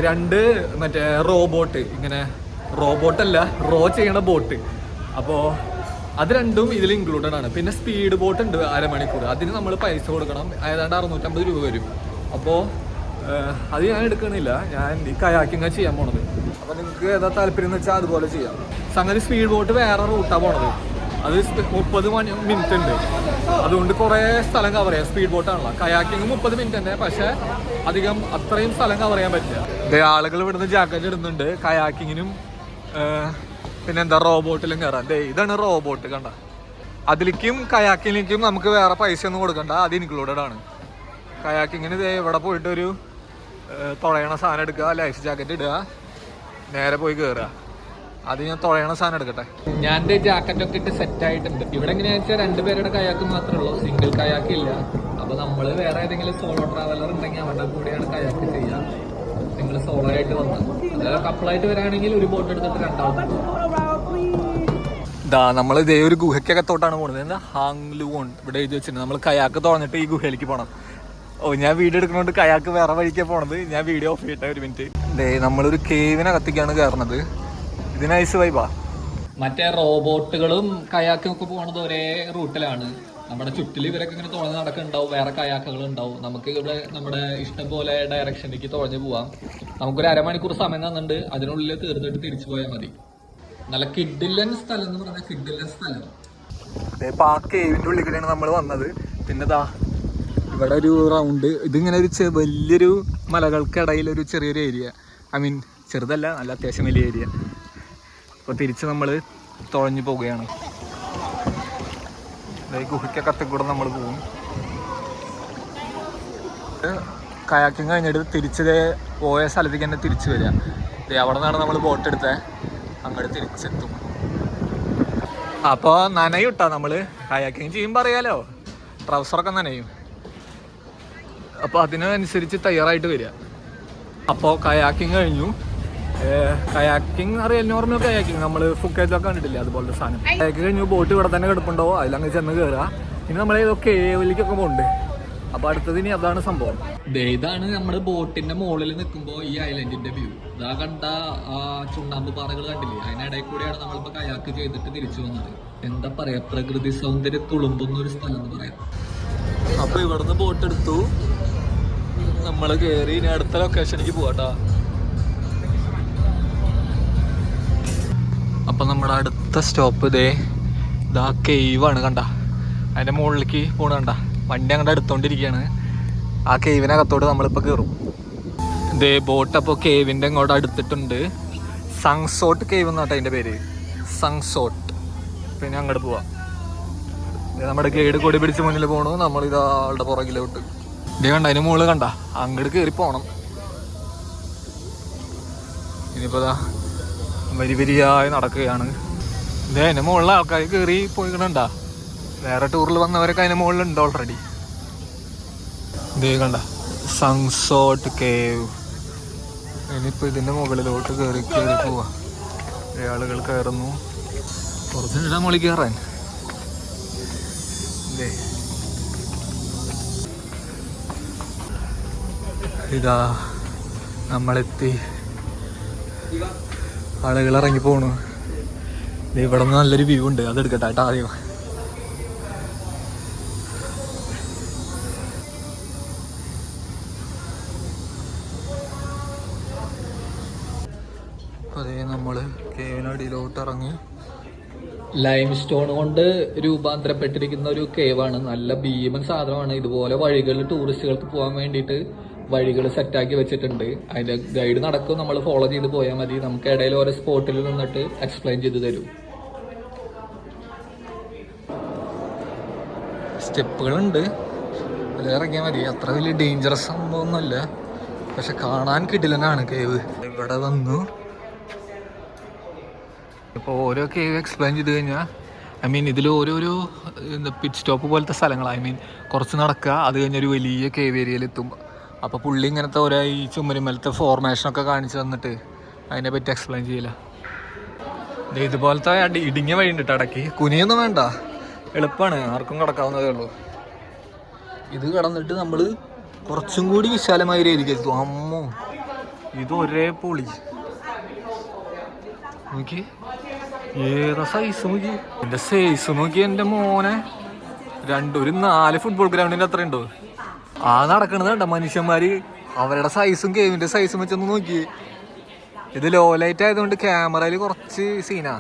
രണ്ട് മറ്റേ റോബോട്ട് ഇങ്ങനെ റോബോട്ടല്ല റോ ചെയ്യണ ബോട്ട് അപ്പോൾ അത് രണ്ടും ഇതിൽ ഇൻക്ലൂഡഡ് ആണ്. പിന്നെ സ്പീഡ് ബോട്ട് ഉണ്ട് അരമണിക്കൂർ. അതിന് നമ്മൾ പൈസ കൊടുക്കണം. ഏതാണ്ട് അറുന്നൂറ്റമ്പത് രൂപ വരും. അപ്പോൾ അത് ഞാൻ എടുക്കണില്ല. ഞാൻ ഈ കയാക്കിങ്ങാണ് ചെയ്യാൻ പോണത്. അപ്പോൾ നിങ്ങൾക്ക് ഏതാ താല്പര്യം എന്ന് വെച്ചാൽ അതുപോലെ ചെയ്യാം. സംഗതി സ്പീഡ് ബോട്ട് വേറെ റൂട്ടാ പോണത്. അത് മുപ്പത് മിനിറ്റ് ഉണ്ട്. അതുകൊണ്ട് കുറേ സ്ഥലം കവർ ചെയ്യാം. സ്പീഡ് ബോട്ടാണല്ലോ കയാക്കിങ് മുപ്പത് മിനിറ്റ് തന്നെ. പക്ഷേ അധികം അത്രയും സ്ഥലം കവർ ചെയ്യാൻ പറ്റില്ല. ആളുകൾ ഇവിടുന്ന് ജാക്കറ്റ് ഇടുന്നുണ്ട്. കയാക്കിങ്ങിനും പിന്നെന്താ റോബോട്ടിലും കയറാം ദേ ഇതാണ് റോബോട്ട് കണ്ട. അതിലേക്കും കയാക്കിലേക്കും നമുക്ക് വേറെ പൈസ ഒന്നും കൊടുക്കണ്ട. അത് ഇൻക്ലൂഡഡ് ആണ്. കയാക്കിങ്ങിന് ദേ ഇവിടെ പോയിട്ട് ഒരു ഏഹ്, തുഴയണ സാധനം എടുക്കുക. ലൈഫ് ജാക്കറ്റ് ഇടുക. നേരെ പോയി കയറുക അത് ഞാൻ തുഴയണ സാധനം എടുക്കട്ടെ. ഞാൻ ജാക്കറ്റ് ഒക്കെ ഇട്ട് സെറ്റ് ആയിട്ടുണ്ട്. ഇവിടെ എങ്ങനെയാണെന്ന് വെച്ചാൽ രണ്ടുപേരുടെ കയാക്ക് മാത്രമേ ഉള്ളൂ. സിംഗിൾ കയാക്ക് ഇല്ല. അപ്പൊ നമ്മൾ വേറെ ഏതെങ്കിലും സോളോ ട്രാവലർ ഉണ്ടെങ്കിൽ അവരുടെ കൂടെയാണ് കയാക്ക് ചെയ്യുക നിങ്ങൾ സോളോ ആയിട്ട് വന്നത് അതായത് കപ്പിളായിട്ട് വരാണെങ്കിൽ ഒരു ബോട്ട് എടുത്തിട്ട് രണ്ടാമത്തെ ഇതാ നമ്മൾ ഇതേ ഒരു ഗുഹയ്ക്കകത്തോട്ടാണ് പോകുന്നത് എന്താ? ഹാങ്ലുവോൺ ഇവിടെ എഴുതി വെച്ചിട്ടുണ്ട്. നമ്മൾ കയാക്ക് തുറന്നിട്ട് ഈ ഗുഹയിലേക്ക് പോകണം ഓ ഞാൻ വീഡിയോ എടുക്കുന്നതുകൊണ്ട് കയാക്ക് വേറെ വഴിക്കാണ് പോണത്. ഞാൻ വീഡിയോ ഓഫ് ചെയ്യട്ടെ ഒരു മിനിറ്റ് ദേ നമ്മളൊരു കേവിനകത്തേക്കാണ് കയറുന്നത് ഇത് നൈസ് വൈബാ മറ്റേ റോബോട്ടുകളും കയാക്കും ഒക്കെ പോണത് ഒരേ റൂട്ടിലാണ്. നമ്മുടെ ചുറ്റിൽ ഇവരൊക്കെ ഇങ്ങനെ തുഴഞ്ഞ് നടക്കുന്നുണ്ടാവും. വേറെ കയാക്കുകൾ ഉണ്ടാവും. നമുക്ക് ഇവിടെ നമ്മുടെ ഇഷ്ടം പോലെ ഡയറക്ഷനിലേക്ക് തുഴഞ്ഞു പോവാം. നമുക്കൊരു അരമണിക്കൂർ സമയം തന്നിട്ടുണ്ട്. അതിനുള്ളിൽ തീർന്നിട്ട് തിരിച്ചു പോയാൽ മതി. നല്ല കിഡില്ലൻ സ്ഥലം എന്ന് പറഞ്ഞാൽ കിഡില്ലൻ സ്ഥലം. കേവിന്റെ ഉള്ളിൽ കൂടെയാണ് നമ്മൾ വന്നത്. പിന്നെ ദാ ഇവിടെ ഒരു റൗണ്ട് ഇതിങ്ങനെ ഒരു വലിയൊരു മലകൾക്കിടയിൽ ഒരു ചെറിയൊരു ഏരിയ ഐ മീൻ ചെറുതല്ല നല്ല അത്യാവശ്യം വലിയ ഏരിയ അപ്പോൾ തിരിച്ച് നമ്മൾ തുഴഞ്ഞു പോവുകയാണ്. ഗുഹയ്ക്കൊക്കെ കൂടെ നമ്മൾ പോകും കയാക്കിങ് കഴിഞ്ഞിട്ട് തിരിച്ച് പോയ സ്ഥലത്തേക്ക് തന്നെ തിരിച്ചു വരിക. അവിടെ നിന്നാണ് നമ്മൾ ബോട്ട് എടുത്തത് അങ്ങോട്ട് തിരിച്ചെത്തും. അപ്പോൾ നനയും ഇട്ടാ നമ്മൾ കയാക്കിങ് ചെയ്യുമ്പോൾ അറിയാലോ? ട്രൗസറൊക്കെ നനയും. അപ്പോൾ അതിനനുസരിച്ച് തയ്യാറായിട്ട് വരിക. അപ്പോൾ കയാക്കിങ് കഴിഞ്ഞു. കയാക്കിങ് അറിയാം നോർമൽ കയാക്കിങ് നമ്മൾ ഫുക്കേജൊക്കെ കണ്ടിട്ടില്ലേ അതുപോലത്തെ സാധനം? കയാക്ക് കഴിഞ്ഞു ബോട്ട് ഇവിടെ തന്നെ കിടപ്പുണ്ടാവും അതിലങ്ങ് ചെന്ന് കയറുക ഇനി നമ്മൾ ഏതോ കേവലിലേക്കൊക്കെ പോകുന്നുണ്ട് അപ്പൊ അടുത്തത് ഇനി അതാണ് സംഭവം. ഇതാണ് നമ്മുടെ ബോട്ടിന്റെ മുകളിൽ നിൽക്കുമ്പോൾ ഈ ഐലൻഡിന്റെ വ്യൂ ഇതാ കണ്ട ആ ചുണ്ണാമ്പ് പാറകൾ കണ്ടില്ലേ? അതിനിടയിൽ കൂടെയാണ് നമ്മളിപ്പോ കയാക്ക് ചെയ്തിട്ട് തിരിച്ചു വന്നത്. എന്താ പറയാ പ്രകൃതി സൗന്ദര്യ തുളുമ്പുന്ന ഒരു സ്ഥലം എന്ന് പറയാം. അപ്പൊ ഇവിടുന്ന് ബോട്ട് എടുത്തു. നമ്മൾ കേറി ഇനി അടുത്ത ലൊക്കേഷനിലേക്ക് പോകട്ടോ അപ്പൊ നമ്മുടെ അടുത്ത സ്റ്റോപ്പ് ഇതേ ഇതാ കേവാണ് കണ്ട. അതിന്റെ മുകളിലേക്ക് പോണ കണ്ട. വണ്ടി അങ്ങോട്ട് അടുത്തോണ്ടിരിക്കുകയാണ് ആ കേവിനകത്തോട്ട് നമ്മളിപ്പോ കയറും ഇതേ ബോട്ട് അപ്പോൾ കേവിന്റെ അങ്ങോട്ട് അടുത്തിട്ടുണ്ട്. സങ്സോട്ട് കേവ് എന്നാട്ടെ അതിന്റെ പേര്. സങ്സോട്ട് പിന്നെ അങ്ങോട്ട് പോവാം. നമ്മുടെ ഗൈഡ് കൊടി പിടിച്ച് മുന്നിൽ പോണു. നമ്മൾ ഇതാ ആളുടെ പുറകിലോട്ട്. ഇതേ കണ്ട അതിന് മുകളിൽ കണ്ട? അങ്ങോട്ട് കയറി പോണം. ഇനിയിപ്പോ വരി വരിയായി നടക്കുകയാണ്. ഇതേ അതിന് മുകളിൽ ആൾക്കാർ കയറി പോയിക്കണണ്ട? വേറെ ടൂറിൽ വന്നവരൊക്കെ അതിന് മുകളിലുണ്ട് ഓൾറെഡി ഇതേ കണ്ട സൺസോട്ട് കേവ് ഇനിയിപ്പോ ഇതിന്റെ മുകളിലോട്ട് കയറി കയറി പോവാ. ആളുകൾ കയറുന്നു. കുറച്ച് മുകളിൽ കയറാൻ. ദേ. ഇതാ നമ്മളെത്തി. ആളുകൾ ഇറങ്ങി പോണു. ഇവിടെ നിന്ന് നല്ലൊരു വ്യൂ ഉണ്ട്. അത് എടുക്കട്ടെ കേട്ടോ ആദ്യം. അതേ നമ്മൾ കേവിനടിയിലോട്ട് ഇറങ്ങി ലൈം സ്റ്റോൺ കൊണ്ട് രൂപാന്തരപ്പെട്ടിരിക്കുന്ന ഒരു കേവാണ് നല്ല ഭീമൻ സാധനമാണ്. ഇതുപോലെ വഴികളിൽ ടൂറിസ്റ്റുകൾക്ക് പോകാൻ വേണ്ടിയിട്ട് വഴികൾ സെറ്റാക്കി വെച്ചിട്ടുണ്ട്. അതിന്റെ ഗൈഡ് നടക്കും. നമ്മൾ ഫോളോ ചെയ്ത് പോയാൽ മതി. നമുക്ക് ഇടയിൽ ഓരോ സ്പോട്ടിൽ നിന്നിട്ട് എക്സ്പ്ലെയിൻ ചെയ്ത് തരും. സ്റ്റെപ്പുകളുണ്ട്. ഇറങ്ങിയാൽ മതി. അത്ര വലിയ ഡേഞ്ചറസ് സംഭവമൊന്നുമല്ല. പക്ഷെ കാണാൻ കിടിലനാണ് കേവ് ഇവിടെ വന്നു. ഇപ്പോൾ ഓരോ കേവ് എക്സ്പ്ലെയിൻ ചെയ്ത് കഴിഞ്ഞാൽ ഐ മീൻ ഇതിൽ ഓരോരോ പിറ്റ് സ്റ്റോപ്പ് പോലത്തെ സ്ഥലങ്ങൾ ഐ മീൻ കുറച്ച് നടക്കുക അത് കഴിഞ്ഞൊരു വലിയ കേവ് ഏരിയയിലെത്തും അപ്പോൾ പുള്ളി ഇങ്ങനത്തെ ഓരോ ഈ ഫോർമേഷൻ ഒക്കെ കാണിച്ചു തന്നിട്ട് അതിനെ പറ്റി എക്സ്പ്ലെയിൻ ചെയ്യില്ല ഇതുപോലത്തെ അടി ഇടുങ്ങിയ വഴി ഉണ്ട് ഇടയ്ക്ക്. കുനിയൊന്നും വേണ്ട. എളുപ്പമാണ് ആർക്കും കിടക്കാവുന്നതേ ഉള്ളൂ. ഇത് കടന്നിട്ട് നമ്മൾ കുറച്ചും കൂടി വിശാലമായ ഏരിയ എത്തും. അമ്മോ ഇത് ഒരേ പൊളി. നോക്കി. ഏതാ സൈസ് നോക്കി. എന്റെ സൈസ് നോക്കി എന്റെ മോനെ. രണ്ട് ഒരു നാല് ഫുട്ബോൾ ഗ്രൗണ്ടിന്റെ അത്ര ഉണ്ടോ ആ നടക്കണത് കണ്ട മനുഷ്യന്മാര്? അവരുടെ സൈസും ഗെയിമിന്റെ സൈസും വെച്ചൊന്ന് നോക്കി. ഇത് ലോ ലൈറ്റ് ആയതുകൊണ്ട് ക്യാമറയിൽ കുറച്ച് സീനാ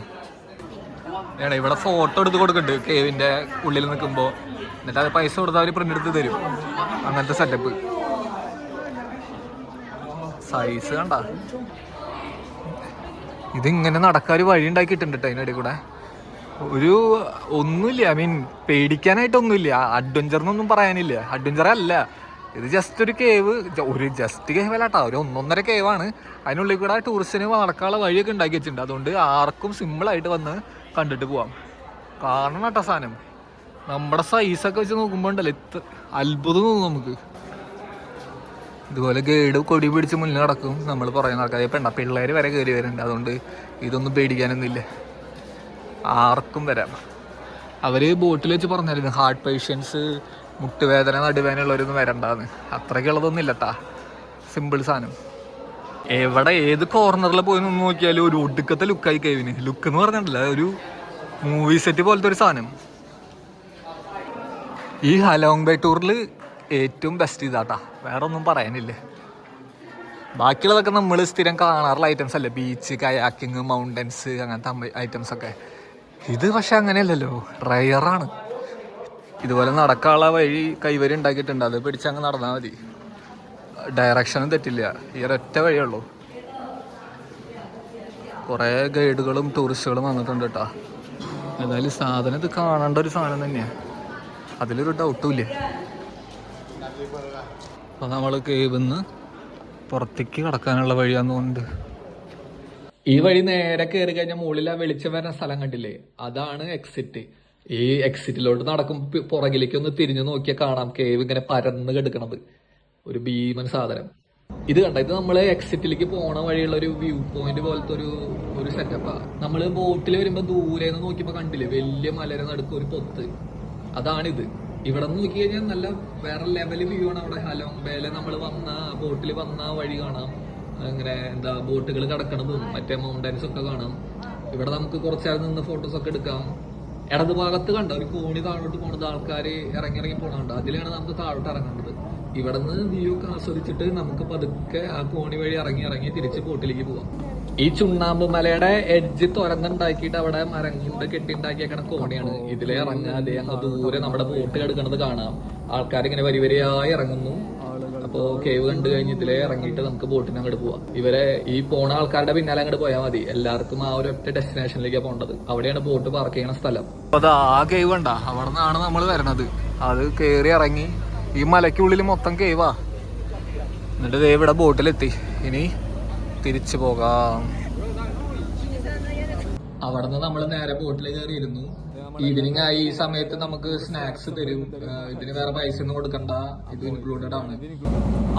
എടാ ഇവിടെ ഫോട്ടോ എടുത്ത് കൊടുക്കണ്ട് കേവിന്റെ ഉള്ളിൽ നിൽക്കുമ്പോൾ എന്നിട്ട് അത് പൈസ കൊടുത്താൽ അവർ പ്രിന്റ് എടുത്ത് തരും. അങ്ങനത്തെ സെറ്റപ്പ് സൈസ് കണ്ട. ഇതിങ്ങനെ നടക്കാൻ ഒരു വഴി ഉണ്ടാക്കിയിട്ടുണ്ട് കേട്ടോ അതിനിടയിൽ കൂടെ. ഒരു ഒന്നുമില്ല. I mean പേടിക്കാനായിട്ടൊന്നുമില്ല. അഡ്വഞ്ചർ എന്നൊന്നും പറയാനില്ല. അഡ്വഞ്ചർ അല്ല. ഇത് ജസ്റ്റ് ഒരു കേവ് ഒരു ജസ്റ്റ് കേവ് അല്ലാട്ടോ. ഒരു ഒന്നൊന്നര കേവാണ് അതിനുള്ളിൽ കൂടെ ടൂറിസ്റ്റിന് നടക്കാനുള്ള വഴിയൊക്കെ ഉണ്ടാക്കി വെച്ചിട്ടുണ്ട്. അതുകൊണ്ട് ആർക്കും സിമ്പിളായിട്ട് വന്ന് കണ്ടിട്ട് പോവാം. കാണണം കേട്ടോ സാധനം. നമ്മുടെ സൈസൊക്കെ വെച്ച് നോക്കുമ്പോൾ ഉണ്ടല്ലോ ഇത്ര അത്ഭുതം തോന്നും നമുക്ക്. ഇതുപോലെ ഗൈഡ് കൊടി പിടിച്ച് മുന്നിൽ നടക്കും. നമ്മൾ പുറകെ നടക്കാതെ. പെണ്ണ പിള്ളേർ വരെ കയറി വരുന്നുണ്ട് അതുകൊണ്ട് ഇതൊന്നും പേടിക്കാനൊന്നുമില്ല. ആർക്കും വരാം അവർ ബോട്ടിൽ വെച്ച് പറഞ്ഞായിരുന്നു ഹാർട്ട് പേഷ്യൻസ് മുട്ടുവേദന നടുവേദനയുള്ളവരൊന്നും വരണ്ടാന്ന്. അത്രയ്ക്കുള്ളതൊന്നും ഇല്ലട്ടാ സിമ്പിൾ സാധനം. എവിടെ ഏത് കോർണറിൽ പോയി നിന്ന് നോക്കിയാലും ഒരു ഒടുക്കത്തെ ലുക്കായി കേവിന്. ലുക്ക് എന്ന് പറഞ്ഞിട്ടില്ല ഒരു മൂവി സെറ്റ് പോലത്തെ ഒരു സാധനം. ഈ ഹലോങ് ബൈ ടൂറിൽ ഏറ്റവും ബെസ്റ്റ് ഇതാട്ടാ. വേറെ ഒന്നും പറയാനില്ലേ. ബാക്കിയുള്ളതൊക്കെ നമ്മൾ സ്ഥിരം കാണാറുള്ള ഐറ്റംസ് അല്ലേ? ബീച്ച് കയാക്കിങ് മൗണ്ടൻസ് അങ്ങനത്തെ ഐറ്റംസ് ഒക്കെ. ഇത് പക്ഷെ അങ്ങനെയല്ലല്ലോ. റയറാണ് ഇതുപോലെ നടക്കാനുള്ള വഴി കൈവരി ഉണ്ടാക്കിയിട്ടുണ്ട്. അത് പിടിച്ച് അങ്ങ് നടന്നാൽ മതി ഡയറക്ഷനും തെറ്റില്ല. ഈ ഒരൊറ്റ വഴിയുള്ളൂ കുറേ ഗൈഡുകളും ടൂറിസ്റ്റുകളും വന്നിട്ടുണ്ട് കേട്ടോ എന്തായാലും സാധനം ഇത് കാണേണ്ട ഒരു സാധനം തന്നെയാണ് അതിലൊരു ഡൗട്ടും ഇല്ല. അപ്പോൾ നമ്മൾ കേവിന്ന് പുറത്തേക്ക് കടക്കാനുള്ള വഴിയാന്ന് തോന്നുന്നുണ്ട്. ഈ വഴി നേരെ കയറി കഴിഞ്ഞാൽ മുകളിൽ ആ വെളിച്ചം വരുന്ന സ്ഥലം കണ്ടില്ലേ? അതാണ് എക്സിറ്റ് ഈ എക്സിറ്റിലോട്ട് നടക്കും പുറകിലേക്ക് ഒന്ന് തിരിഞ്ഞു നോക്കിയാൽ കാണാം കേവ് ഇങ്ങനെ പരന്ന് കിടക്കണത്. ഒരു ഭീമൻ സാധനം. ഇത് കണ്ട? ഇത് നമ്മൾ എക്സിറ്റിലേക്ക് പോണ വഴിയുള്ള ഒരു വ്യൂ പോയിന്റ് പോലത്തെ ഒരു ഒരു സെറ്റപ്പാ നമ്മൾ ബോട്ടിൽ വരുമ്പോ ദൂരെ നിന്ന് നോക്കിയപ്പോ കണ്ടില്ലേ? വലിയ മലര നടുക്ക് ഒരു പൊത്ത്. അതാണിത്. ഇവിടെ നിന്ന് നോക്കി കഴിഞ്ഞാൽ നല്ല വേറെ ലെവൽ വ്യൂ ആണ് അവിടെ. ഹലോ ബേലെ നമ്മൾ വന്ന ബോട്ടിൽ വന്ന വഴി കാണാം. അങ്ങനെ എന്താ ബോട്ടുകൾ കിടക്കണതും മറ്റേ മൗണ്ടൻസ് ഒക്കെ കാണാം. ഇവിടെ നമുക്ക് കുറച്ചേരം നിന്ന് ഫോട്ടോസ് ഒക്കെ എടുക്കാം. ഇടത് ഭാഗത്ത് കണ്ട? ഒരു കോണി താഴോട്ട് പോണത് ആൾക്കാർ ഇറങ്ങി ഇറങ്ങി പോണുണ്ട് അതിലാണ് നമുക്ക് താഴോട്ട് ഇറങ്ങേണ്ടത്. ഇവിടെ നിന്ന് വ്യൂ ഒക്കെ ആസ്വദിച്ചിട്ട് നമുക്ക് പതുക്കെ ആ കോണി വഴി ഇറങ്ങി ഇറങ്ങി തിരിച്ച് ബോട്ടിലേക്ക് പോവാം. ഈ ചുണ്ണാമ്പ് മലയുടെ എഡ്ജ് തുറന്നുണ്ടാക്കിയിട്ട് അവിടെ മരം കൊണ്ട് കെട്ടിണ്ടാക്കിയേക്കണ കോണിയാണ്. ഇതിലെ ഇറങ്ങാതെ അങ്ങ് ദൂരെ നമ്മുടെ ബോട്ട് കിടക്കണത് കാണാം. ആൾക്കാർ ഇങ്ങനെ വരി വരിയായി ഇറങ്ങുന്നു. അപ്പോ കേവ് കണ്ടു കഴിഞ്ഞ് ഇതിലെ ഇറങ്ങിയിട്ട് നമുക്ക് ബോട്ടിന് അങ്ങോട്ട് പോവാം. ഇവരെ ഈ പോണ ആൾക്കാരുടെ പിന്നാലെ അങ്ങോട്ട് പോയാൽ മതി. എല്ലാവർക്കും ആ ഒരു ഒറ്റ ഡെസ്റ്റിനേഷനിലേക്കാണ് പോകേണ്ടത് അവിടെയാണ് ബോട്ട് പാർക്ക് ചെയ്യണ സ്ഥലം. അത് ആ കേവ് കണ്ട? അവിടെ നിന്നാണ് നമ്മൾ വരണത്. അത് കേറി ഇറങ്ങി. ഈ മലയ്ക്കുള്ളിൽ മൊത്തം കേവാ എന്നിട്ട് ദേ ഇവിടെ ബോട്ടിലെത്തി. ഇനി തിരിച്ചു പോകാം. അവിടെ നിന്ന് നമ്മൾ നേരെ ബോട്ടിൽ കയറിയിരുന്നു ഈവനിങ് ആയി ഈ സമയത്ത് നമുക്ക് സ്നാക്സ് തരും. ഇതിന് വേറെ പൈസ ഒന്നും കൊടുക്കണ്ട. ഇത് ഇൻക്ലൂഡഡ് ആണ്.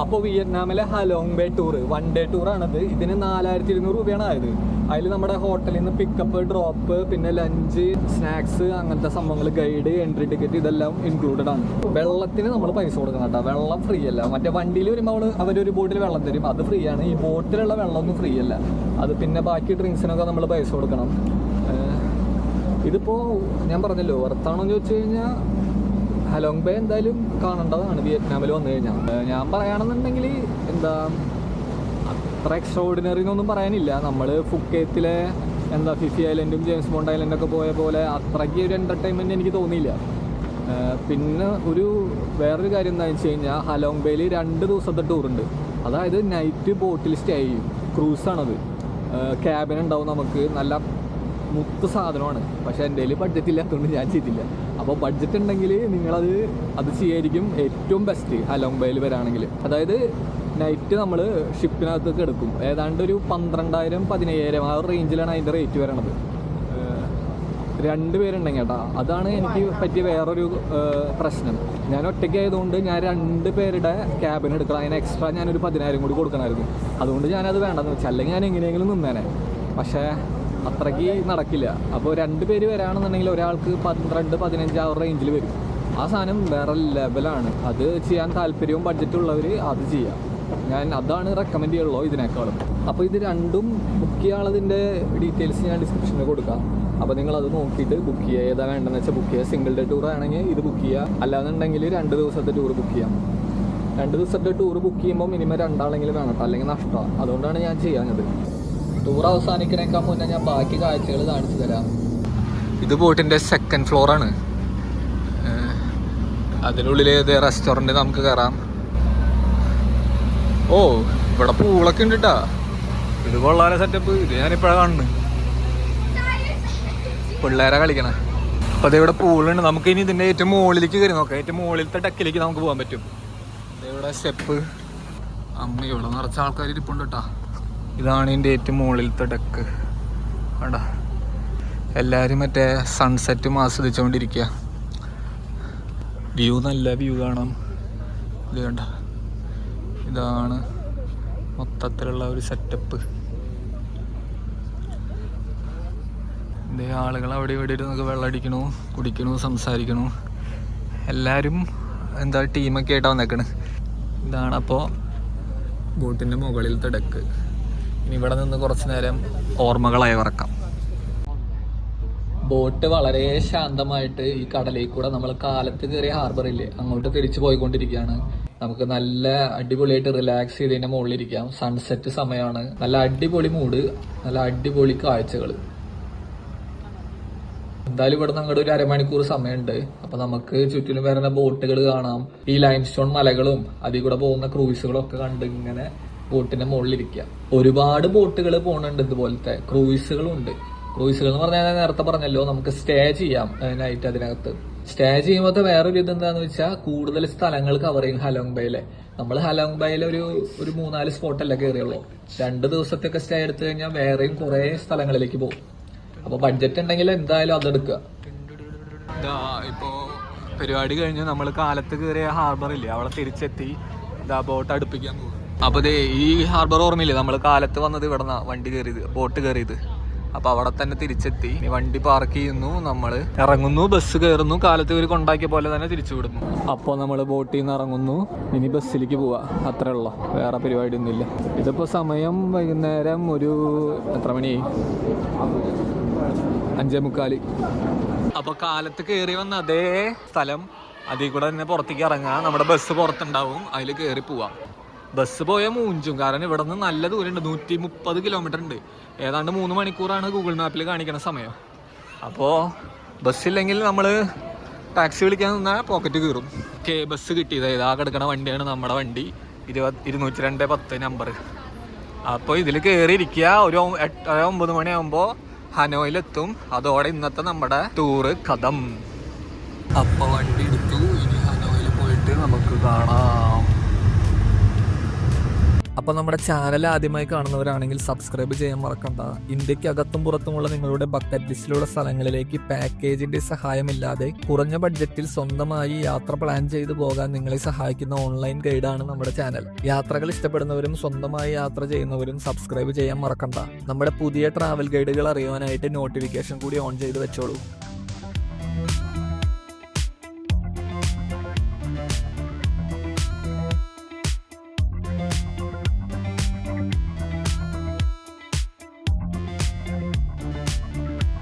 അപ്പോൾ വിയറ്റ്നാമിലെ Halong Bay tour one day tour ആണത്. ഇതിന് നാലായിരത്തി ഇരുന്നൂറ് രൂപയാണ് ആയത്. അതിൽ നമ്മുടെ ഹോട്ടലിൽ നിന്ന് പിക്കപ്പ് ഡ്രോപ്പ് പിന്നെ ലഞ്ച് സ്നാക്സ് അങ്ങനത്തെ സംഭവങ്ങൾ ഗൈഡ് എൻട്രി ടിക്കറ്റ് ഇതെല്ലാം ഇൻക്ലൂഡഡ് ആണ്. വെള്ളത്തിന് നമ്മൾ പൈസ കൊടുക്കണം കേട്ടോ. വെള്ളം ഫ്രീ അല്ല. മറ്റേ വണ്ടിയിൽ വരുമ്പോൾ അവൾ അവരൊരു ബോട്ടിൽ വെള്ളം തരും. അത് ഫ്രീ ആണ്. ഈ ബോട്ടിലുള്ള വെള്ളമൊന്നും ഫ്രീ അല്ല. അത് പിന്നെ ബാക്കി ഡ്രിങ്ക്സിനൊക്കെ നമ്മൾ പൈസ കൊടുക്കണം. ഇതിപ്പോ ഞാൻ പറഞ്ഞല്ലോ വർത്താണോന്ന് ചോദിച്ചു കഴിഞ്ഞാൽ ഹലോങ് ബേ എന്തായാലും കാണേണ്ടതാണ് വിയറ്റ്നാമിൽ വന്നു കഴിഞ്ഞാൽ ഞാൻ പറയുകയാണെന്നുണ്ടെങ്കിൽ എന്താ അത്ര എക്സ്ട്രാ ഓർഡിനറി എന്നൊന്നും പറയാനില്ല. നമ്മൾ ഫുക്കേത്തിലെ എന്താ ഫിഫി ഐലൻഡും ജെയിംസ് ബോണ്ട് ഐലൻഡും ഒക്കെ പോയ പോലെ അത്രയ്ക്ക് ഒരു എന്റർടൈൻമെന്റ് എനിക്ക് തോന്നിയില്ല. പിന്നെ ഒരു വേറൊരു കാര്യം എന്താണെന്ന് വെച്ച് കഴിഞ്ഞാൽ ഹലോങ് ബേയിൽ രണ്ട് ദിവസത്തെ ടൂറുണ്ട് അതായത് നൈറ്റ് ബോട്ടിൽ സ്റ്റേ ചെയ്യും. ക്രൂസാണത് ക്യാബിൻ ഉണ്ടാവും നമുക്ക്. നല്ല മുത്ത് സാധനമാണ്. പക്ഷേ എന്റെ കയ്യിൽ ബഡ്ജറ്റ് ഇല്ലാത്തതുകൊണ്ട് ഞാൻ ചെയ്തില്ല അപ്പോൾ ബഡ്ജറ്റ് ഉണ്ടെങ്കിൽ നിങ്ങളത് അത് ചെയ്യായിരിക്കും ഏറ്റവും ബെസ്റ്റ് ഹലോങ് ബൈൽ വരാണെങ്കിൽ. അതായത് നൈറ്റ് നമ്മൾ ഷിപ്പിനകത്തൊക്കെ എടുക്കും. ഏതാണ്ട് ഒരു പന്ത്രണ്ടായിരം പതിനയ്യായിരം ആ റേഞ്ചിലാണ് അതിന്റെ റേറ്റ് വരണത്. രണ്ട് പേരുണ്ടെങ്കിൽ കേട്ടോ. അതാണ് എനിക്ക് പറ്റിയ വേറൊരു പ്രശ്നം. ഞാൻ ഒറ്റയ്ക്ക് ആയതുകൊണ്ട് ഞാൻ രണ്ട് പേരുടെ ക്യാബിൻ എടുക്കണം. അതിന് എക്സ്ട്രാ ഞാനൊരു പതിനായിരം കൂടി കൊടുക്കണമായിരുന്നു. അതുകൊണ്ട് ഞാനത് വേണ്ടെന്ന് വെച്ചാൽ അല്ലെങ്കിൽ ഞാൻ എങ്ങനെയെങ്കിലും നിന്നേനെ. പക്ഷേ അത്രയ്ക്ക് നടക്കില്ല. അപ്പോൾ രണ്ട് പേര് വരാണെന്നുണ്ടെങ്കിൽ ഒരാൾക്ക് പന്ത്രണ്ട് പതിനഞ്ച് ആ റേഞ്ചിൽ വരും. ആ സാധനം വേറെ ലെവലാണ് അത് ചെയ്യാൻ താല്പര്യവും ബഡ്ജറ്റും ഉള്ളവർ അത് ചെയ്യാം. ഞാൻ അതാണ് റെക്കമെൻഡ് ചെയ്യുള്ളൂ ഇതിനേക്കാളും. അപ്പോൾ ഇത് രണ്ടും ബുക്ക് ചെയ്യാനുള്ളതിന്റെ ഡീറ്റെയിൽസ് ഞാൻ ഡിസ്ക്രിപ്ഷനിൽ കൊടുക്കാം. അപ്പോൾ നിങ്ങൾ അത് നോക്കിയിട്ട് ബുക്ക് ചെയ്യുക. ഏതാ വേണ്ടതെന്ന് വെച്ചാൽ ബുക്ക് ചെയ്യുക. സിംഗിൾ ഡേ ടൂർ ആണെങ്കിൽ ഇത് ബുക്ക് ചെയ്യുക. അല്ലാന്നുണ്ടെങ്കിൽ രണ്ട് ദിവസത്തെ ടൂർ ബുക്ക് ചെയ്യാം. രണ്ട് ദിവസത്തെ ടൂർ ബുക്ക് ചെയ്യുമ്പോൾ മിനിമം രണ്ടാളെങ്കിലും വേണം അല്ലെങ്കിൽ നഷ്ടമാണ് അതുകൊണ്ടാണ് ഞാൻ ചെയ്യാഞ്ഞത്. ടൂർ അവസാനിക്കണേക്കാൾ മുന്നേ ഞാൻ ബാക്കി കാഴ്ചകൾ കാണിച്ചു തരാം. ഇത് ബോട്ടിന്റെ സെക്കൻഡ് ഫ്ലോറാണ് അതിനുള്ളിൽ ഇത് റെസ്റ്റോറന്റ് നമുക്ക് കയറാം ഓ ഇവിടെ പൂളൊക്കെ ഉണ്ട് കേട്ടാ ഇത് കൊള്ളാല സെറ്റപ്പ് ഇത് ഞാനിപ്പോഴാണ് കാണുന്നത്. പിള്ളേരെ കളിക്കണേ. അപ്പൊ അത് ഇവിടെ പൂളുണ്ട്. നമുക്ക് ഇനി ഇതിന്റെ ഏറ്റവും മുകളിലേക്ക് കയറി നോക്കാം. ഏറ്റവും മുകളിലത്തെ ഡക്കിലേക്ക് നമുക്ക് പോകാൻ പറ്റും. ദേ ഇവിടെ സ്റ്റെപ്പ് അമ്മ ഇവിടെ നിറച്ച ആൾക്കാർ ഇരിപ്പുണ്ട് കേട്ടാ ഇതാണ് ഇതിന്റെ ഏറ്റവും മുകളിലത്തെ ഡെക്ക് അടാ എല്ലാവരും മറ്റേ സൺസെറ്റും ആസ്വദിച്ചുകൊണ്ടിരിക്കുക വ്യൂ നല്ല വ്യൂ കാണാം. ഇത് കണ്ട. ഇതാണ് മൊത്തത്തിലുള്ള ഒരു സെറ്റപ്പ് ഇതേ ആളുകൾ അവിടെ ഇവിടെ ഇരുന്നൊക്കെ വെള്ളം അടിക്കണു കുടിക്കണു സംസാരിക്കണു. എല്ലാവരും എന്താ ടീമൊക്കെ ആയിട്ടാണ് വന്നേക്കണ്. ഇതാണ് അപ്പോൾ ബോട്ടിന്റെ മുകളിലത്തെ ഡെക്ക് ഇനി ഇവിടെ നിന്ന് കുറച്ചു നേരം ഓർമ്മകളായി വറക്കാം ബോട്ട് വളരെ ശാന്തമായിട്ട് ഈ കടലിൽ കൂടെ നമ്മൾ കാലത്ത് കയറിയ ഹാർബറില്ലേ അങ്ങോട്ട് തിരിച്ചു പോയിക്കൊണ്ടിരിക്കുകയാണ്. നമുക്ക് നല്ല അടിപൊളിയായിട്ട് റിലാക്സ് ചെയ്തതിന്റെ മുകളിലിരിക്കാം. സൺസെറ്റ് സമയമാണ്. നല്ല അടിപൊളി മൂഡ് നല്ല അടിപൊളി കാഴ്ചകൾ. എന്തായാലും ഇവിടെ അങ്ങോട്ട് ഒരു അരമണിക്കൂർ സമയമുണ്ട്. അപ്പൊ നമുക്ക് ചുറ്റിലും വരുന്ന ബോട്ടുകൾ കാണാം. ഈ ലൈം സ്റ്റോൺ മലകളും അതിൽ കൂടെ പോകുന്ന ക്രൂയിസുകളും ഒക്കെ കണ്ട് ഇങ്ങനെ ബോട്ടിന്റെ മുകളിലിരിക്കുക. ഒരുപാട് ബോട്ടുകൾ പോകുന്നുണ്ട് ഇതുപോലത്തെ. ക്രൂയിസുകളും ഉണ്ട് ക്രൂയിസുകൾ എന്ന് പറഞ്ഞാൽ ഞാൻ നേരത്തെ പറഞ്ഞല്ലോ നമുക്ക് സ്റ്റേ ചെയ്യാം നൈറ്റ് അതിനകത്ത്. സ്റ്റേ ചെയ്യുമ്പോൾ വേറൊരു ഇത് എന്താന്ന് വെച്ചാൽ കൂടുതൽ സ്ഥലങ്ങൾ കവർ ചെയ്യും ഹലോങ് ബൈയിലെ. നമ്മൾ ഹലോങ് ബൈയിലെ ഒരു ഒരു മൂന്നാൽ സ്പോട്ടല്ലേ കയറിയുള്ളൂ രണ്ട് ദിവസത്തൊക്കെ സ്റ്റേ എടുത്തു കഴിഞ്ഞാൽ വേറെയും കുറെ സ്ഥലങ്ങളിലേക്ക് പോകും. അപ്പൊ ബഡ്ജറ്റ് ഉണ്ടെങ്കിൽ എന്തായാലും അതെടുക്കുക ഇപ്പോ പരിപാടി കഴിഞ്ഞ് നമ്മൾ കാലത്ത് കയറിയ ഹാർബർ ഇല്ലേ അവിടെ തിരിച്ചെത്തി ബോട്ട് അടുപ്പിക്കാൻ പോകും അപ്പൊ ദേ ഈ ഹാർബർ ഓർമ്മയില്ലേ? നമ്മൾ കാലത്ത് വന്നത് ഇവിടെ വണ്ടി കയറിയത് ബോട്ട് കയറിയത് അപ്പൊ അവിടെ തന്നെ തിരിച്ചെത്തി. വണ്ടി പാർക്ക് ചെയ്യുന്നു നമ്മൾ ഇറങ്ങുന്നു ബസ് കയറുന്നു കാലത്ത് ഇവർ കൊണ്ടാക്കിയ പോലെ തന്നെ തിരിച്ചു വിടുന്നു. അപ്പോൾ നമ്മൾ ബോട്ടിൽ നിന്ന് ഇറങ്ങുന്നു. ഇനി ബസ്സിലേക്ക് പോവാ. അത്രേ ഉള്ളൂ. വേറെ പരിപാടി ഒന്നുമില്ല ഇതിപ്പോ സമയം വൈകുന്നേരം ഒരു എത്ര മണി അഞ്ചേ മുക്കാൽ. അപ്പൊ കാലത്ത് കയറി വന്ന അതേ സ്ഥലം. അതിൽ കൂടെ തന്നെ പുറത്തേക്ക് ഇറങ്ങാം. നമ്മുടെ ബസ് പുറത്തുണ്ടാവും. അതിൽ കയറി പോവാം. ബസ് പോയ മൂഞ്ചും കാരണം ഇവിടെ നിന്ന് നല്ല ദൂരമുണ്ട്. നൂറ്റി മുപ്പത് കിലോമീറ്റർ ഉണ്ട്. ഏതാണ്ട് മൂന്ന് മണിക്കൂറാണ് ഗൂഗിൾ മാപ്പിൽ കാണിക്കുന്ന സമയം. അപ്പോൾ ബസ്സില്ലെങ്കിൽ നമ്മൾ ടാക്സി വിളിക്കാൻ നിന്നാൽ പോക്കറ്റ് കീറും. കെ ബസ് കിട്ടിയത്. ഏതാ കിടക്കണ വണ്ടിയാണ് നമ്മുടെ വണ്ടി. ഇരുപത് ഇരുന്നൂറ്റി രണ്ട് പത്ത് നമ്പർ അപ്പോൾ ഇതിൽ കയറിയിരിക്കുക ഒരു എട്ടര ഒമ്പത് മണിയാകുമ്പോൾ ഹനോയിലെത്തും. അതോടെ ഇന്നത്തെ നമ്മുടെ ടൂറ് കഥം. അപ്പോൾ വണ്ടി എടുത്തു ഇനി ഹനോയിൽ പോയിട്ട് നമുക്ക് കാണാം അപ്പോൾ നമ്മുടെ ചാനൽ ആദ്യമായി കാണുന്നവരാണെങ്കിൽ സബ്സ്ക്രൈബ് ചെയ്യാൻ മറക്കണ്ട. ഇന്ത്യയ്ക്ക് അകത്തും പുറത്തുമുള്ള നിങ്ങളുടെ ബക്കറ്റ് ലിസ്റ്റിലുള്ള സ്ഥലങ്ങളിലേക്ക് പാക്കേജിന്റെ സഹായമില്ലാതെ കുറഞ്ഞ ബഡ്ജറ്റിൽ സ്വന്തമായി യാത്ര പ്ലാൻ ചെയ്തു പോകാൻ നിങ്ങളെ സഹായിക്കുന്ന ഓൺലൈൻ ഗൈഡാണ് നമ്മുടെ ചാനൽ യാത്രകൾ ഇഷ്ടപ്പെടുന്നവരും സ്വന്തമായി യാത്ര ചെയ്യുന്നവരും സബ്സ്ക്രൈബ് ചെയ്യാൻ മറക്കണ്ട. നമ്മുടെ പുതിയ ട്രാവൽ ഗൈഡുകൾ അറിയുവാനായിട്ട് നോട്ടിഫിക്കേഷൻ കൂടി ഓൺ ചെയ്ത് വെച്ചോളൂ.